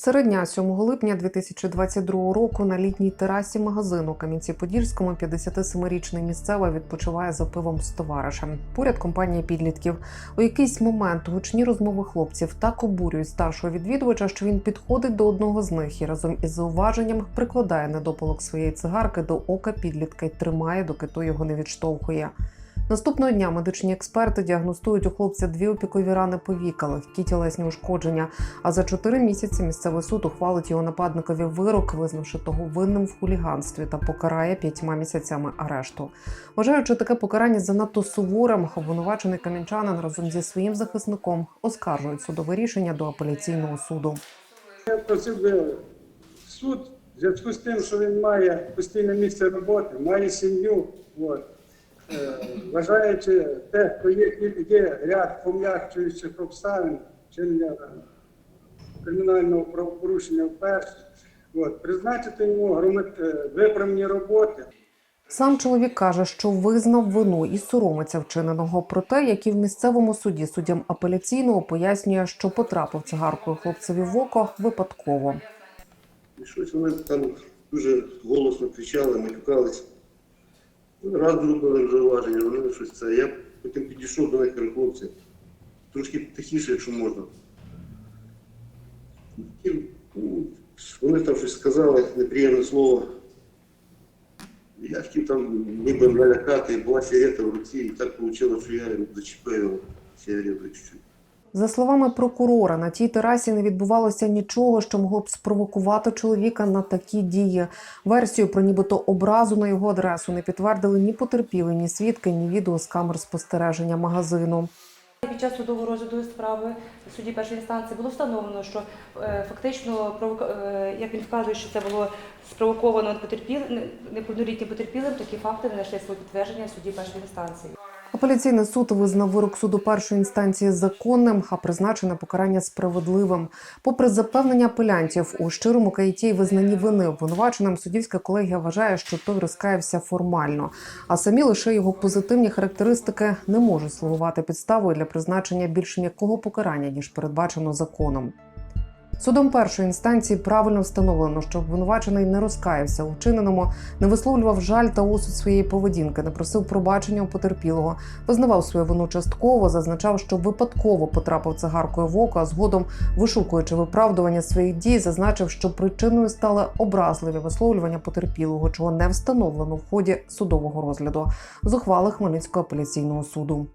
Серед дня 7 липня 2022 року на літній терасі магазину Кам'янці-Подільському 57-річний місцевий відпочиває за пивом з товаришем. Поряд компанія підлітків. У якийсь момент гучні розмови хлопців так обурюють старшого відвідувача, що він підходить до одного з них і разом із зауваженням прикладає недопалок своєї цигарки до ока підлітка й тримає, доки той його не відштовхує. Наступного дня медичні експерти діагностують у хлопця дві опікові рани повіка, легкі тілесні ушкодження. А за чотири місяці місцевий суд ухвалить його нападникові вирок, визнавши того винним в хуліганстві та покарає п'ятьма місяцями арешту. Вважаючи таке покарання занадто суворим, обвинувачений кам'янчанин разом зі своїм захисником оскаржують судове рішення до апеляційного суду. Суд в зв'язку з тим, що він має постійне місце роботи, має сім'ю. От. Е, Вважаючи те, що є, є ряд пом'якчуючих обставин, чинення кримінального правопорушення вперше, от, призначити йому громад... е, виправні роботи. Сам чоловік каже, що визнав вину і соромиться вчиненого. Проте, як і в місцевому суді суддям апеляційного пояснює, що потрапив цигаркою хлопцеві в око випадково. І щось вони там дуже голосно кричали, матюкались. Ну, Раз зробили зауваження, вони щось це. Я потім підійшов до них кажу, хлопці, трошки тихіше, якщо можна. І, ну, Вони там щось сказали, неприємне слово. Я хотів там ніби налякати, була сигарета в руці, і так вийшло, що я зачепив його сигаретою чуть-чуть. За словами прокурора, на тій терасі не відбувалося нічого, що могло б спровокувати чоловіка на такі дії. Версію про нібито образу на його адресу не підтвердили ні потерпілі, ні свідки, ні відео з камер спостереження магазину. Під час судового розгляду справи в суді першої інстанції було встановлено, що е, фактично е, як він вказує, що це було спровоковано потерпілим, неповнолітнім потерпілим, такі факти не знайшли своє підтвердження в суді першої інстанції. Апеляційний суд визнав вирок суду першої інстанції законним, а призначене покарання справедливим. Попри запевнення апелянтів у щирому каяті й визнанні вини обвинуваченим, суддівська колегія вважає, що той розкаявся формально, а самі лише його позитивні характеристики не можуть слугувати підставою для призначення більш м'якого покарання ніж передбачено законом. Судом першої інстанції правильно встановлено, що обвинувачений не розкаявся у вчиненому, не висловлював жаль та осуд своєї поведінки, не просив пробачення у потерпілого, визнавав свою вину частково, зазначав, що випадково потрапив цигаркою в око, а згодом, вишукуючи виправдування своїх дій, зазначив, що причиною стали образливі висловлювання потерпілого, чого не встановлено в ході судового розгляду з ухвали Хмельницького апеляційного суду.